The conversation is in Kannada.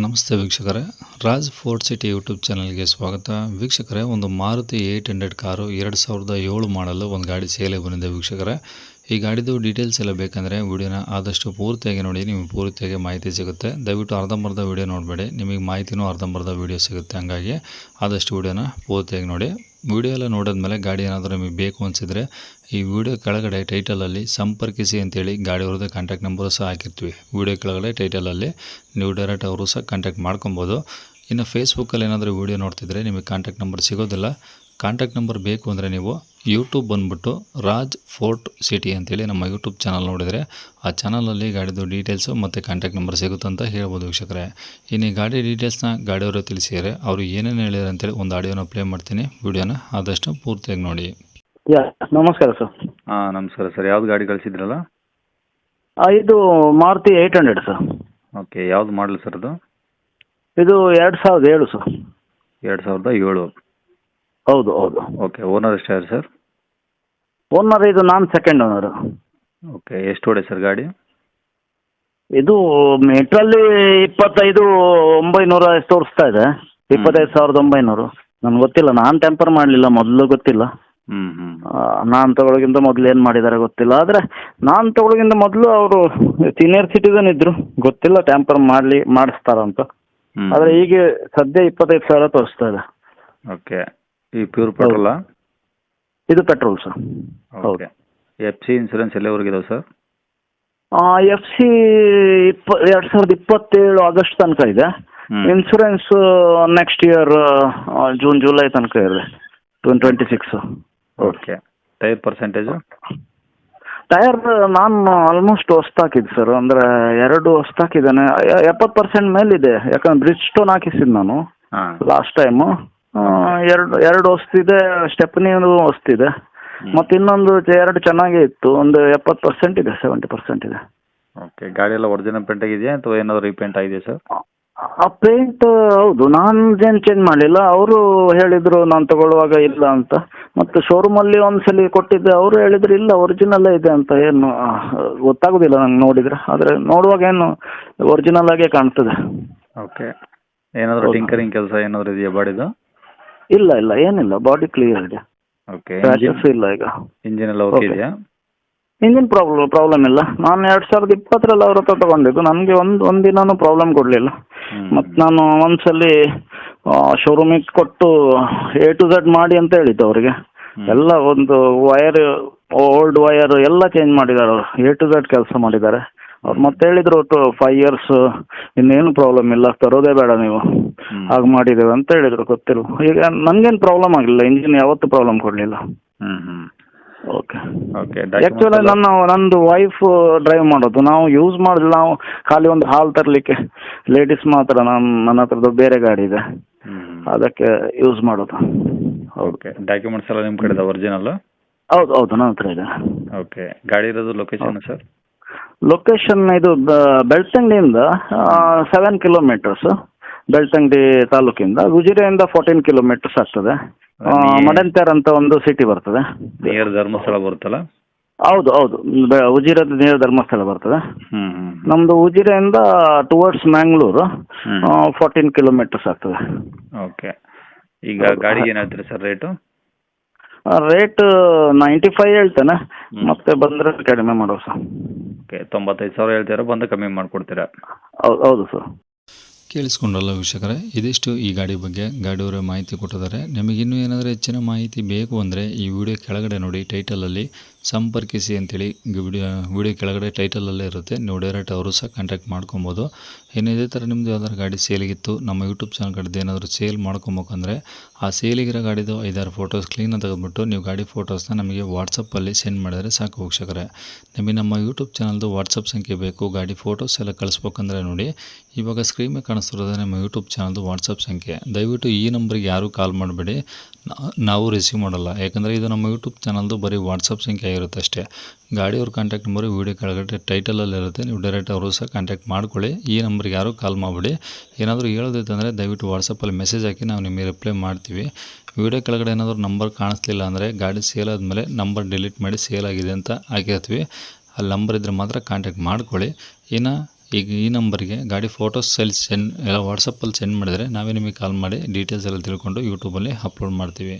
ನಮಸ್ತೆ ವೀಕ್ಷಕರೇ. ರಾಜ್ ಫೋರ್ಟ್ ಸಿಟಿ ಯೂಟ್ಯೂಬ್ ಚಾನಲ್ಗೆ ಸ್ವಾಗತ. ವೀಕ್ಷಕರೇ, ಒಂದು ಮಾರುತಿ ಏಯ್ಟ್ ಹಂಡ್ರೆಡ್ ಕಾರು ಎರಡು ಸಾವಿರದ ಏಳು ಮಾಡಲು ಒಂದು ಗಾಡಿ ಸೇಲೆ ಬಂದಿದೆ ವೀಕ್ಷಕರೇ. ಈ ಗಾಡಿದು ಡೀಟೇಲ್ಸ್ ಎಲ್ಲ ಬೇಕಂದರೆ ವಿಡಿಯೋನ ಆದಷ್ಟು ಪೂರ್ತಿಯಾಗಿ ನೋಡಿ, ನಿಮಗೆ ಪೂರ್ತಿಯಾಗಿ ಮಾಹಿತಿ ಸಿಗುತ್ತೆ. ದಯವಿಟ್ಟು ಅರ್ಧಂಬರ್ಧ ವಿಡಿಯೋ ನೋಡಬೇಡಿ. ನಿಮಗೆ ಮಾಹಿತಿನೂ ಅರ್ಧಂಬರ್ಧ ವಿಡಿಯೋ ಸಿಗುತ್ತೆ. ಹಂಗಾಗಿ ಆದಷ್ಟು ವೀಡಿಯೋನ ಪೂರ್ತಿಯಾಗಿ ನೋಡಿ. ವಿಡಿಯೋ ಎಲ್ಲ ನೋಡಿದ್ಮೇಲೆ ಗಾಡಿ ಏನಾದರೂ ನಿಮಗೆ ಬೇಕು ಅನಿಸಿದರೆ ಈ ವಿಡಿಯೋ ಕೆಳಗಡೆ ಟೈಟಲಲ್ಲಿ ಸಂಪರ್ಕಿಸಿ ಅಂತೇಳಿ ಗಾಡಿ ಅವ್ರದ್ದು ಕಾಂಟ್ಯಾಕ್ಟ್ ನಂಬರು ಸಹ ಹಾಕಿರ್ತೀವಿ. ವಿಡಿಯೋ ಕೆಳಗಡೆ ಟೈಟಲಲ್ಲಿ ನೀವು ಡೈರೆಕ್ಟ್ ಅವರು ಸಹ ಕಾಂಟ್ಯಾಕ್ಟ್ ಮಾಡ್ಕೊಬೋದು. ಇನ್ನು ಫೇಸ್ಬುಕ್ಕಲ್ಲಿ ಏನಾದರೂ ವೀಡಿಯೋ ನೋಡ್ತಿದ್ರೆ ನಿಮಗೆ ಕಾಂಟ್ಯಾಕ್ಟ್ ನಂಬರ್ ಸಿಗೋದಿಲ್ಲ. ಕಾಂಟ್ಯಾಕ್ಟ್ ನಂಬರ್ ಬೇಕು ಅಂದರೆ ನೀವು ಯೂಟ್ಯೂಬ್ ಬಂದುಬಿಟ್ಟು ರಾಜ್ ಫೋರ್ಟ್ ಸಿಟಿ ಅಂತೇಳಿ ನಮ್ಮ ಯೂಟ್ಯೂಬ್ ಚಾನಲ್ ನೋಡಿದರೆ ಆ ಚಾನಲಲ್ಲಿ ಗಾಡಿದು ಡೀಟೇಲ್ಸು ಮತ್ತು ಕಾಂಟ್ಯಾಕ್ಟ್ ನಂಬರ್ ಸಿಗುತ್ತೆ ಅಂತ ಹೇಳ್ಬೋದು ವೀಕ್ಷಕರೇ. ಇನ್ನು ಈ ಗಾಡಿ ಡೀಟೇಲ್ಸ್ನ ಗಾಡಿಯವರು ತಿಳಿಸಿದರೆ ಅವರು ಏನೇನು ಹೇಳಿದ್ರು ಅಂತೇಳಿ ಒಂದು ಆಡಿಯೋನ ಪ್ಲೇ ಮಾಡ್ತೀನಿ. ವಿಡಿಯೋನ ಆದಷ್ಟು ಪೂರ್ತಿಯಾಗಿ ನೋಡಿ. ಯಾ ನಮಸ್ಕಾರ ಸರ್. ಹಾಂ ನಮಸ್ಕಾರ ಸರ್. ಯಾವ್ದು ಗಾಡಿ ಕಳಿಸಿದ್ರಲ್ಲ? ಇದು Maruti eight hundred sir. Okay ಯಾವ್ದು ಮಾಡಲ್ ಸರ್ ಅದು? ಇದು ಎರಡು ಸಾವಿರದ ಏಳು ಸರ್. ಎರಡು ಸಾವಿರದ ಏಳು. ಹೌದು ಹೌದು. ಓಕೆ ಓನರ್ ಎಷ್ಟು ಸರ್? ಓನರ್ ಇದು ನಾನು ಸೆಕೆಂಡ್ ಓನರ್ ಓಕೆ ಎಷ್ಟು ಹೊಡೆ ಸರ್ ಗಾಡಿ? ಇದು ಮೀಟ್ರಲ್ಲಿ ಇಪ್ಪತ್ತೈದು ಒಂಬೈನೂರ ತೋರಿಸ್ತಾ ಇದೆ. ಇಪ್ಪತ್ತೈದು ಸಾವಿರದ ಒಂಬೈನೂರು. ನನ್ಗೆ ಗೊತ್ತಿಲ್ಲ ನಾನು ಟೆಂಪರ್ ಮಾಡಲಿಲ್ಲ ಮೊದಲು ಗೊತ್ತಿಲ್ಲ. ಹ್ಞೂ ಹ್ಞೂ ನಾನು ತಗೊಳಗಿಂತ ಮೊದಲು ಏನು ಮಾಡಿದ್ದಾರೆ ಗೊತ್ತಿಲ್ಲ. ಆದರೆ ನಾನು ತಗೊಳಗಿಂತ ಮೊದಲು ಅವರು ಸೀನಿಯರ್ ಸಿಟಿಸನ್ ಇದ್ರು. ಗೊತ್ತಿಲ್ಲ ಟೆಂಪರ್ ಮಾಡಲಿ ಮಾಡಿಸ್ತಾರಂತ. ಅಂತ ಆದರೆ ಈಗ ಸದ್ಯ ಇಪ್ಪತ್ತೈದು ಸಾವಿರ ತೋರಿಸ್ತಾ ಇದೆ. ಓಕೆ ಈ ಪ್ಯೂರ್ ಪೆಟ್ರೋಲಾ ಇದು ಪೆಟ್ರೋಲ್ ಸರ್. ಹೌದು. ಓಕೆ ಎಫ್ ಸಿ ಇನ್ಸೂರೆನ್ಸ್ ಎಲ್ಲಿವರೆಗೆ ಇದಾವೆ ಸರ್? ಎಫ್ ಸಿ ಇಪ್ಪ ಎರಡು ಸಾವಿರದ ಇಪ್ಪತ್ತೇಳು ಆಗಸ್ಟ್ ತನಕ ಇದೆ. Insurance insurance next year June July ತನಕ ಇದೆ. ಟ್ವೆನ್ twenty six. Okay. Tyre percentage? Tyre ನಾನು ಆಲ್ಮೋಸ್ಟ್ ಹೊಸ್ತಾಕಿದ್ದು ಸರ್. ಅಂದರೆ ಎರಡು ಹೊಸ್ತಾಕಿದ್ದಾನೆ ಎಪ್ಪತ್ತು ಪರ್ಸೆಂಟ್ ಮೇಲಿದೆ. ಯಾಕಂದ್ರೆ ಬ್ರಿಡ್ಜ್ ಸ್ಟೋನ್ ಹಾಕಿಸಿದ್ದು ನಾನು ಹಾಂ. ಲಾಸ್ಟ್ ಟೈಮು ಎರಡು ಎರಡು ಹೊಸ್ತಿದೆ ಸ್ಟೆಪ್ನಿದು ಹೊಸ್ತಿದೆ ಮತ್ತೆ ಇನ್ನೊಂದು ಚೆ- ಎರಡು ಚೆನ್ನಾಗೇ ಇತ್ತು ಒಂದು ಎಪ್ಪತ್ತು ಪರ್ಸೆಂಟ್ ಇದೆ ಸೆವೆಂಟಿ ಪರ್ಸೆಂಟ್ ಇದೆ. ಓಕೆ ಗಾಡಿ ಎಲ್ಲ ಒರಿಜಿನಲ್ ಪೇಂಟ್ ಆಗಿದೆಯಾ ಅಥವಾ ಏನಾದರೂ ರೀಪೇಂಟ್ ಆಗಿದೆಯಾ ಸರ್ ಆ ಪೇಂಟ್ ಹೌದು ನಾನು ಏನು ಚೇಂಜ್ ಮಾಡಲಿಲ್ಲ ಅವರು ಹೇಳಿದ್ರು ನಾನು ತಗೊಳ್ಳುವಾಗ ಇಲ್ಲ ಅಂತ. ಮತ್ತು ಶೋರೂಮಲ್ಲಿ ಒಂದ್ಸಲಿ ಕೊಟ್ಟಿದ್ದೆ ಅವರು ಹೇಳಿದ್ರು ಇಲ್ಲ ಒರಿಜಿನಲ್ ಇದೆ ಅಂತ ಏನು ಆ, ಗೊತ್ತಾಗೋದಿಲ್ಲ ನಂಗೆ ನೋಡಿದರೆ. ಆದರೆ ನೋಡುವಾಗ ಏನು ಒರಿಜಿನಲ್ ಆಗೇ ಕಾಣ್ತದೆ. ಓಕೆ ಏನಾದರೂ ಹೌದು. ಟಿಂಕರಿಂಗ್ ಕೆಲಸ ಏನಾದರೂ ಇದೆಯಾ ಬಾಡಿದು? ಇಲ್ಲ ಇಲ್ಲ ಏನಿಲ್ಲ ಬಾಡಿ ಕ್ಲಿಯರ್ ಇದೆ. ಓಕೆ ಇಲ್ಲ ಈಗ. ಇಂಜಿನ್ ಎಲ್ಲ ಓಕೆ. ಇದೆಯಾ? ಇಂಜಿನ್ ಪ್ರಾಬ್ಲಮ್ ಪ್ರಾಬ್ಲಮ್ ಇಲ್ಲ. ನಾನು ಎರಡ್ ಸಾವಿರದ ಇಪ್ಪತ್ತರಲ್ಲಿ ಅವ್ರ ಹತ್ರ ತಗೊಂಡಿದ್ದು. ನನಗೆ ಒಂದು ಒಂದು ದಿನನೂ ಪ್ರಾಬ್ಲಮ್ ಕೊಡಲಿಲ್ಲ. ಮತ್ತೆ ಮತ್ತು ನಾನು ಒಂದ್ಸಲಿ ಶೋರೂಮಿಗೆ ಕೊಟ್ಟು ಎ ಟು ಝಡ್ ಮಾಡಿ ಅಂತ ಹೇಳಿದ್ದು ಅವರಿಗೆ. ಎಲ್ಲ ಒಂದು ವಯರ್ ಓಲ್ಡ್ ವಯರ್ ಎಲ್ಲ ಚೇಂಜ್ ಮಾಡಿದ್ದಾರೆ ಅವರು. ಎ ಟು ಝಡ್ ಕೆಲಸ ಮಾಡಿದ್ದಾರೆ. ಅವ್ರು ಮತ್ತೆ ಹೇಳಿದ್ರು ಟು ಫೈವ್ ಇಯರ್ಸ್ ಇನ್ನೇನು ಪ್ರಾಬ್ಲಮ್ ಇಲ್ಲ ತರೋದೇ ಬೇಡ ನೀವು. ಹ್ಮ್. ಹಾಗೆ ಮಾಡಿದ್ದೇವೆ ಅಂತ ಹೇಳಿದ್ರು ಗೊತ್ತಿಲ್ಲ. ಈಗ ನನಗೇನು ಪ್ರಾಬ್ಲಮ್ ಆಗಿಲ್ಲ ಇಂಜಿನ್ ಯಾವತ್ತೂ ಪ್ರಾಬ್ಲಮ್ ಕೊಡಲಿಲ್ಲ. ಹ್ಞೂ ಹ್ಞೂ ಓಕೆ ಓಕೆ ಆ್ಯಕ್ಚುಲಿ ನನ್ನ ನಂದು ವೈಫ್ ಡ್ರೈವ್ ಮಾಡೋದು. ನಾವು ಯೂಸ್ ಮಾಡಿಲ್ಲ ನಾವು ಖಾಲಿ ಒಂದು ಹಾಲ್ ತರಲಿಕ್ಕೆ. ಲೇಡೀಸ್ ಮಾತ್ರ ನಾನು ನನ್ನ ಹತ್ರದ್ದು ಬೇರೆ ಗಾಡಿ ಇದೆ. ಅದಕ್ಕೆ ಯೂಸ್ ಮಾಡೋದು. ಹೌದು ಓಕೆ ಡಾಕ್ಯುಮೆಂಟ್ಸ್ ಎಲ್ಲ ನಿಮ್ಮ ಕಡೆ ಒರಿಜಿನಲ್ ಹೌದು ಹೌದು ನನ್ನ ಹತ್ರ ಇದೆ. ಓಕೆ ಗಾಡಿ ಇರೋದು ಲೊಕೇಶನ್ ಸರ್? ಲೊಕೇಶನ್ ಇದು ಬೆಳ್ತಂಗಡಿಯಿಂದ ಸೆವೆನ್ ಕಿಲೋಮೀಟರ್ಸ್ ಬೆಳ್ತಂಗಡಿ ತಾಲೂಕಿಂದ. ಗುಜಿರೆಯಿಂದ ಫೋರ್ಟೀನ್ ಕಿಲೋಮೀಟರ್ಸ್ ಆಗ್ತದೆ. ಮಡಂತ್ಯಾರ್ ಅಂತ ಒಂದು ಸಿಟಿ ಬರ್ತದೆ. ನಿಯರ್ ಧರ್ಮಸ್ಥಳ ಬರುತ್ತಲ್ಲ? ಹೌದು ಹೌದು. ಉಜಿರದ ನಿಯರ್ ನೇರ ಧರ್ಮಸ್ಥಳ ಬರ್ತದೆ. ನಮ್ದು ಉಜಿರೆಯಿಂದ ಟುವರ್ಡ್ಸ್ ಮ್ಯಾಂಗ್ಳೂರು. ಫೋರ್ಟೀನ್ ಕಿಲೋಮೀಟರ್ಸ್ ಆಗ್ತದೆ. ಓಕೆ ಈಗ ಗಾಡಿಗೆ ಏನಾಗ್ತದೆ sir rate rate ninety five ಹೇಳ್ತೇನೆ. ಮತ್ತೆ ಬಂದ್ರೆ ಕಡಿಮೆ ಮಾಡೋ ಸರ್. ಓಕೆ ತೊಂಬತ್ತೈದು ಸಾವಿರ ಹೇಳ್ತೀರಾ ಬಂದು ಕಮ್ಮಿ ಮಾಡಿಕೊಡ್ತೀರಾ? ಹೌದು ಹೌದು ಸರ್. ಕೇಳಿಸ್ಕೊಂಡ್ರಲ್ಲ ವೀಕ್ಷಕರೇ, ಇದಿಷ್ಟು ಈ ಗಾಡಿ ಬಗ್ಗೆ ಗಾಡಿಯವರ ಮಾಹಿತಿ ಕೊಟ್ಟಿದ್ದಾರೆ. ನಿಮಗಿನ್ನೂ ಏನಾದರೂ ಹೆಚ್ಚಿನ ಮಾಹಿತಿ ಬೇಕು ಅಂದರೆ ಈ ವಿಡಿಯೋ ಕೆಳಗಡೆ ನೋಡಿ ಟೈಟಲಲ್ಲಿ ಸಂಪರ್ಕಿಸಿ ಅಂತೇಳಿ ವಿಡಿಯೋ ವಿಡಿಯೋ ಕೆಳಗಡೆ ಟೈಟಲಲ್ಲೇ ಇರುತ್ತೆ. ನೀವು ಡೈರೆಕ್ಟ್ ಅವರು ಸಹ ಕಾಂಟ್ಯಾಕ್ಟ್ ಮಾಡ್ಕೊಬೋದು. ಇನ್ನು ಇದೇ ಥರ ನಿಮ್ಮದು ಯಾವ್ದಾದ್ರು ಗಾಡಿ ಸೇಲಿಗಿತ್ತು ನಮ್ಮ ಯೂಟ್ಯೂಬ್ ಚಾನಲ್ ಕಡೆದು ಏನಾದರೂ ಸೇಲ್ ಮಾಡ್ಕೊಬೇಕಂದ್ರೆ ಆ ಸೇಲಿಗಿರೋ ಗಾಡಿದು ಐದಾರು ಫೋಟೋಸ್ ಕ್ಲೀನಾಗಿ ತೆಗೆದುಬಿಟ್ಟು ನೀವು ಗಾಡಿ ಫೋಟೋಸ್ನ ನಮಗೆ ವಾಟ್ಸಪ್ಪಲ್ಲಿ ಸೆಂಡ್ ಮಾಡಿದರೆ ಸಾಕು ವೀಕ್ಷಕರೇ. ನಿಮಗೆ ನಮ್ಮ ಯೂಟ್ಯೂಬ್ ಚಾನಲ್ದು ವಾಟ್ಸಪ್ ಸಂಖ್ಯೆ ಬೇಕು, ಗಾಡಿ ಫೋಟೋಸ್ ಎಲ್ಲ ಕಳಿಸ್ಬೇಕಂದ್ರೆ ನೋಡಿ ಇವಾಗ ಸ್ಕ್ರೀನ್ ಮೇಲೆ ಕಾಣಿಸ್ತಿರೋದೇ ನಮ್ಮ ಯೂಟ್ಯೂಬ್ ಚಾನಲ್ದು ವಾಟ್ಸಪ್ ಸಂಖ್ಯೆ. ದಯವಿಟ್ಟು ಈ ನಂಬರ್ಗೆ ಯಾರೂ ಕಾಲ್ ಮಾಡಬೇಡಿ. ನಾವು ರಿಸೀವ್ ಮಾಡಲ್ಲ. ಯಾಕಂದರೆ ಇದು ನಮ್ಮ ಯೂಟ್ಯೂಬ್ ಚಾನಲ್ದು ಬರೀ ವಾಟ್ಸಪ್ ಸಂಖ್ಯೆ ಆಗಿರುತ್ತೆ ಅಷ್ಟೇ. ಗಾಡಿಯವ್ರ ಕಾಂಟ್ಯಾಕ್ಟ್ ನಂಬರು ವೀಡಿಯೋ ಕೆಳಗಡೆ ಟೈಟಲಲ್ಲಿ ಇರುತ್ತೆ. ನೀವು ಡೈರೆಕ್ಟ್ ಅವರು ಸಹ ಕಾಂಟ್ಯಾಕ್ಟ್ ಮಾಡ್ಕೊಳ್ಳಿ. ಈ ನಂಬರ್ಗೆ ಯಾರೂ ಕಾಲ್ ಮಾಡಬೇಡಿ. ಏನಾದರೂ ಹೇಳೋದಿತ್ತಂದರೆ ದಯವಿಟ್ಟು ವಾಟ್ಸಪ್ಪಲ್ಲಿ ಮೆಸೇಜ್ ಹಾಕಿ ನಾವು ನಿಮಗೆ ರಿಪ್ಲೈ ಮಾಡ್ತೀವಿ. ವೀಡಿಯೋ ಕೆಳಗಡೆ ಏನಾದರೂ ನಂಬರ್ ಕಾಣಿಸ್ಲಿಲ್ಲ ಅಂದರೆ ಗಾಡಿ ಸೇಲ್ ಆದಮೇಲೆ ನಂಬರ್ ಡಿಲೀಟ್ ಮಾಡಿ ಸೇಲ್ ಆಗಿದೆ ಅಂತ ಹಾಕಿರ್ತೀವಿ. ಅಲ್ಲಿ ನಂಬರ್ ಇದ್ದರೆ ಮಾತ್ರ ಕಾಂಟ್ಯಾಕ್ಟ್ ಮಾಡ್ಕೊಳ್ಳಿ. ಇನ್ನು ಈಗ ಈ ನಂಬರ್ಗೆ ಗಾಡಿ ಫೋಟೋಸ್ ಸೆಲ್ ಸೆಂಡ್ ಎಲ್ಲ ವಾಟ್ಸಪ್ಪಲ್ಲಿ ಸೆಂಡ್ ಮಾಡಿದರೆ ನಾವೇ ನಿಮಗೆ ಕಾಲ್ ಮಾಡಿ ಡೀಟೇಲ್ಸ್ ಎಲ್ಲ ತಿಳ್ಕೊಂಡು ಯೂಟ್ಯೂಬಲ್ಲಿ ಅಪ್ಲೋಡ್ ಮಾಡ್ತೀವಿ.